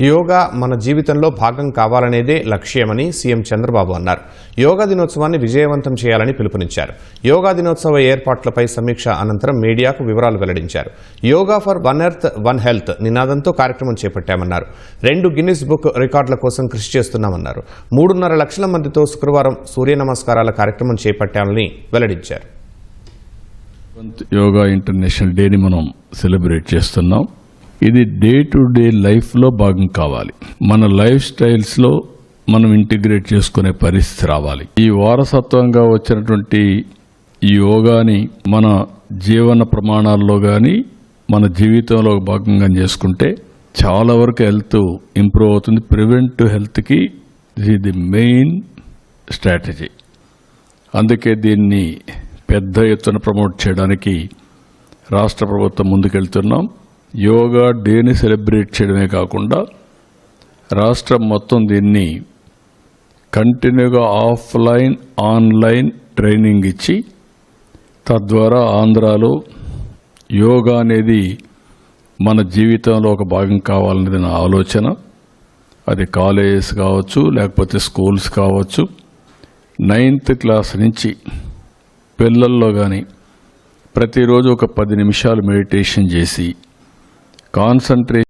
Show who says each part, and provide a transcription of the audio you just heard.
Speaker 1: యోగా మన జీవితంలో భాగం కావాలనేదే లక్ష్యమని సీఎం చంద్రబాబు అన్నారు. యోగా దినోత్సవాన్ని విజయవంతం చేయాలని పిలుపునిచ్చారు. యోగా దినోత్సవ ఏర్పాట్లపై సమీక్ష అనంతరం మీడియాకు వివరాలు వెల్లడించారు. Yoga for one earth one health నినాదంతో కార్యక్రమం చేపట్టామన్నారు. రెండు గిన్నిస్ బుక్ రికార్డుల కోసం కృషి చేస్తున్నామన్నారు. మూడున్నర లక్షల మందితో శుక్రవారం సూర్య నమస్కారాల కార్యక్రమం చేపట్టామని వెల్లడించారు.
Speaker 2: యోగా ఇంటర్నేషనల్ డేని మనం సెలబ్రేట్ చేస్తున్నాం. ఇది డే టు డే లైఫ్లో భాగం కావాలి. మన లైఫ్ స్టైల్స్లో మనం ఇంటిగ్రేట్ చేసుకునే పరిస్థితి రావాలి. ఈ వారసత్వంగా వచ్చినటువంటి ఈ యోగాని మన జీవన ప్రమాణాల్లో కానీ మన జీవితంలో భాగంగా చేసుకుంటే చాలా వరకు హెల్త్ ఇంప్రూవ్ అవుతుంది. ప్రివెంట్ హెల్త్కి ఇది ది మెయిన్ స్ట్రాటజీ. అందుకే దీన్ని పెద్ద ఎత్తున ప్రమోట్ చేయడానికి రాష్ట్ర ప్రభుత్వం ముందుకెళ్తున్నాం. యోగా డేని సెలబ్రేట్ చేయడమే కాకుండా రాష్ట్రం మొత్తం దీన్ని కంటిన్యూగా ఆఫ్లైన్ ఆన్లైన్ ట్రైనింగ్ ఇచ్చి తద్వారా ఆంధ్రాలో యోగా అనేది మన జీవితంలో ఒక భాగం కావాలనేది నా ఆలోచన. అది కాలేజెస్ కావచ్చు లేకపోతే స్కూల్స్ కావచ్చు. నైన్త్ క్లాస్ నుంచి పిల్లల్లో కానీ ప్రతిరోజు ఒక పది నిమిషాలు మెడిటేషన్ చేసి కాన్సన్ట్రేట్